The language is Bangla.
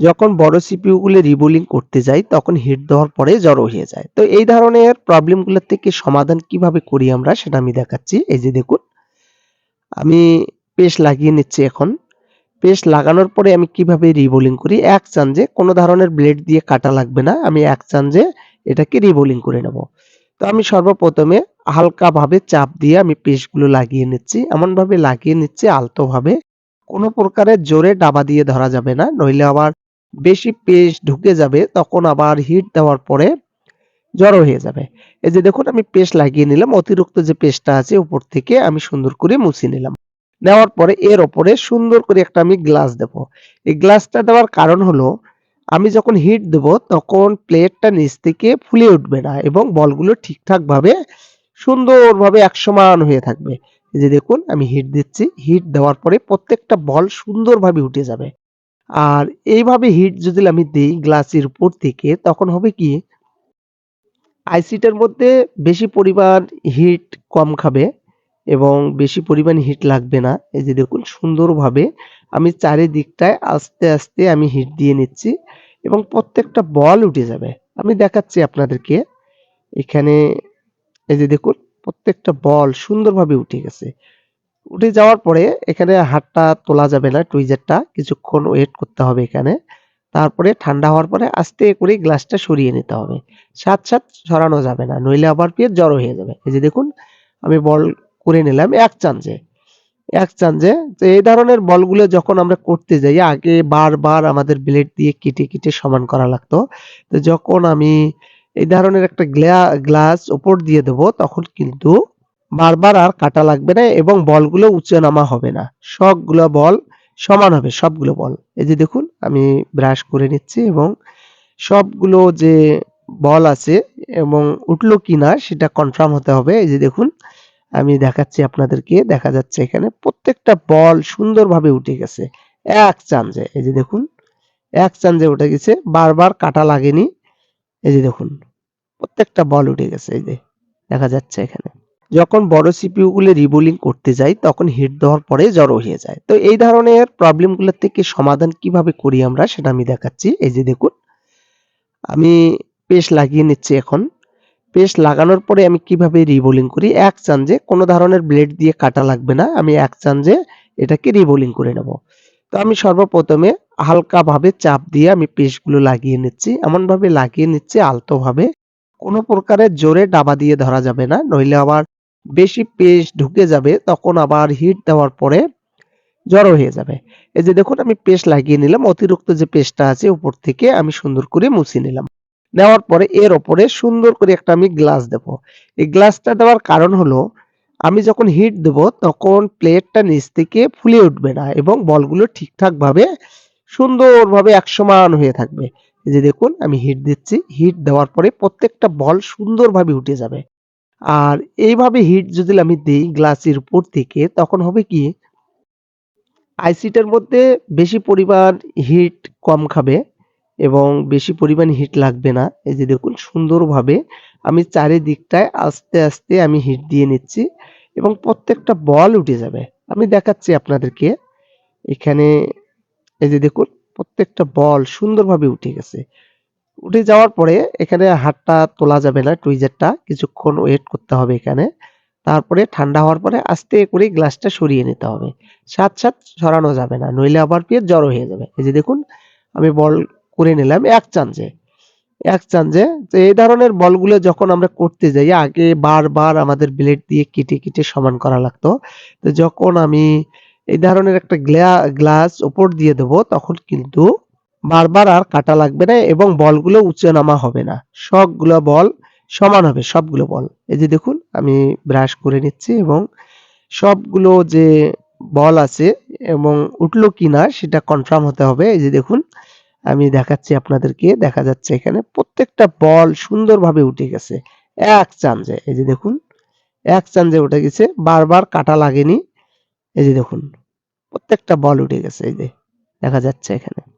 যখন বড় সিপিইউ গুলো রিবোলিং করতে যাই তখন হিট দেওয়ার পরে জড়ো হয়ে যায়। তো এই ধরনের প্রবলেমগুলোর থেকে সমাধান কীভাবে করি আমরা, সেটা আমি দেখাচ্ছি। এই যে দেখুন, আমি পেশ লাগিয়ে নিচ্ছি এখন। পেশ লাগানোর পরে আমি কীভাবে রিবোলিং করি এক চান্সে কোনো ধরনের ব্লেড দিয়ে কাটা লাগবে না। আমি এক চান্সে এটাকে রিবোলিং করে নেব। তো আমি সর্বপ্রথমে হালকাভাবে চাপ দিয়ে আমি পেশগুলো লাগিয়ে নিচ্ছি। এমনভাবে লাগিয়ে নিচ্ছি আলতোভাবে। কোনো প্রকারের জোরে ডাবা দিয়ে ধরা যাবে না। নইলে আবার বেশি পেশ ঢুকে যাবে, তখন আবার হিট দেওয়ার পরে জড়ো হয়ে যাবে। এই যে দেখুন, আমি পেশ লাগিয়ে নিলাম। অতিরিক্ত যে পেশটা আছে উপর থেকে আমি সুন্দর করে মুছে নিলাম। নেওয়ার পরে এর ওপরে সুন্দর করে একটা আমি গ্লাস দেব। এই গ্লাসটা দেওয়ার কারণ হলো, আমি যখন হিট দেব, তখন প্লেটটা নিচ থেকে ফুলে উঠবে না এবং বলগুলো ঠিকঠাকভাবে সুন্দরভাবে একসমান হয়ে থাকবে। এই যে দেখুন, আমি হিট দিচ্ছি। হিট দেওয়ার পরে প্রত্যেকটা বল সুন্দরভাবে উঠে যাবে। আর এইভাবে হিট যদি আমি দেই গ্লাসের উপর থেকে তখন হবে কি আইসিটার মধ্যে বেশি পরিমাণ হিট কম খাবে এবং বেশি পরিমাণ হিট লাগবে না। এই যে দেখুন সুন্দরভাবে আমি চারিদিকটায় আস্তে, আস্তে আমি হিট দিয়ে নিচ্ছি এবং প্রত্যেকটা বল উঠে যাবে। আমি দেখাচ্ছি আপনাদেরকে। এখানে এই যে দেখুন প্রত্যেকটা বল সুন্দরভাবে উঠে গেছে। উঠে যাওয়ার পরে এখানে হাতটা তোলা যাবে না টুইজারটা কিছুক্ষণ ওয়েট করতে হবে এখানে। তারপরে ঠান্ডা হওয়ার পরে আস্তে করে গ্লাসটা সরিয়ে নিতে হবে। সাথ, সাথ সরানো যাবে না। নইলে আবার পেয়ে জড়ো হয়ে যাবে। এই যে দেখুন আমি বল করে নিলাম এক চান্সে। এক চান্সে তো এই ধরনের বলগুলো যখন আমরা করতে যাই আগে বারবার আমাদের ব্লেড দিয়ে কেটে, কেটে সমান করা লাগতো। তো যখন আমি এই ধরনের একটা গ্লা গ্লাস উপর দিয়ে দেবো তখন কিন্তু বারবার আর কাটা লাগবে না এবং বলগুলো উঁচু নামা হবে না। সবগুলো বল সমান হবে, সবগুলো বল। এই যে দেখুন, আমি ব্রাশ করে নিচ্ছি এবং সবগুলো যে বল আছে এবং উঠল কি না সেটা কনফার্ম হতে হবে। এই যে দেখুন, আমি দেখাচ্ছি আপনাদেরকে। দেখা যাচ্ছে এখানে প্রত্যেকটা বল সুন্দরভাবে উঠে গেছে। এক চান্সে। এই যে দেখুন, এক চান্সে উঠে গেছে। বারবার কাটা লাগেনি। এই যে দেখুন, প্রত্যেকটা বল উঠে গেছে, এই যে দেখা যাচ্ছে এখানে। যখন বড় সিপিইউ গুলো রিবোলিং করতে যাই, তখন হিট দেওয়ার পরে জড়ো হয়ে যায়। তো এই ধরনের প্রবলেমগুলোর থেকে সমাধান কীভাবে করি আমরা সেটা আমি দেখাচ্ছি। এই যে দেখুন, আমি পেশ লাগিয়ে নিচ্ছি এখন। পেশ লাগানোর পরে আমি কীভাবে রিবোলিং করি এক চান্সে কোনো ধরনের ব্লেড দিয়ে কাটা লাগবে না। আমি এক চান্সে এটাকে রিবোলিং করে নেব। তো আমি সর্বপ্রথমে হালকাভাবে চাপ দিয়ে আমি পেশগুলো লাগিয়ে নিচ্ছি। এমনভাবে লাগিয়ে নিচ্ছি আলতোভাবে। কোনো প্রকারের জোরে ডাবা দিয়ে ধরা যাবে না। নইলে আবার বেশি পেশ ঢুকে যাবে, তখন আবার হিট দেওয়ার পরে জড়ো হয়ে যাবে। এই যে দেখুন, আমি পেশ লাগিয়ে নিলাম। অতিরিক্ত যে পেশটা আছে উপর থেকে আমি সুন্দর করে মুছে নিলাম। নেওয়ার পরে এর উপরে সুন্দর করে একটা আমি গ্লাস দেব। এই গ্লাসটা দেওয়ার কারণ হলো, আমি যখন হিট দেব, তখন প্লেটটা নিচ থেকে ফুলে উঠবে না এবং বলগুলো ঠিকঠাকভাবে সুন্দরভাবে একসমান হয়ে থাকবে। এই যে দেখুন, আমি হিট দিচ্ছি। হিট দেওয়ার পরে প্রত্যেকটা বল সুন্দরভাবে উঠে যাবে। আর এইভাবে হিট যদি আমি দেই গ্লাসের উপর থেকে তখন হবে কি আইসিটার মধ্যে বেশি পরিমাণ হিট কম খাবে এবং বেশি পরিমাণ হিট লাগবে না। এই যে দেখুন সুন্দরভাবে আমি চারিদিকটায় আস্তে, আস্তে আমি হিট দিয়ে নিচ্ছি এবং প্রত্যেকটা বল উঠে যাবে। আমি দেখাচ্ছি আপনাদেরকে। এখানে এই যে দেখুন প্রত্যেকটা বল সুন্দরভাবে উঠে গেছে। উঠে যাওয়ার পরে এখানে হাতটা তোলা যাবে না টুইজারটা কিছুক্ষণ ওয়েট করতে হবে এখানে। তারপরে ঠান্ডা হওয়ার পরে আস্তে করে গ্লাসটা সরিয়ে নিতে হবে। সাথ, সাথ সরানো যাবে না। নইলে আবার পেয়ে জড়ো হয়ে যাবে। এই যে দেখুন আমি বল করে নিলাম এক চান্সে। এক চান্সে তো এই ধরনের বলগুলো যখন আমরা করতে যাই আগে বারবার আমাদের ব্লেড দিয়ে কেটে, কেটে সমান করা লাগতো। তো যখন আমি এই ধরনের একটা গ্লা গ্লাস উপর দিয়ে দেবো তখন কিন্তু বারবার আর কাটা লাগবে না এবং বলগুলো উঁচু নামা হবে না। সবগুলো বল সমান হবে, সবগুলো বল। এই যে দেখুন, আমি ব্রাশ করে নিচ্ছি এবং সবগুলো যে বল আছে এবং উঠল কি না সেটা কনফার্ম হতে হবে। এই যে দেখুন, আমি দেখাচ্ছি আপনাদেরকে। দেখা যাচ্ছে এখানে প্রত্যেকটা বল সুন্দরভাবে উঠে গেছে। এক চান্সে। এই যে দেখুন, এক চান্সে উঠে গেছে। বারবার কাটা লাগেনি। এই যে দেখুন, প্রত্যেকটা বল উঠে গেছে, এই যে দেখা যাচ্ছে এখানে।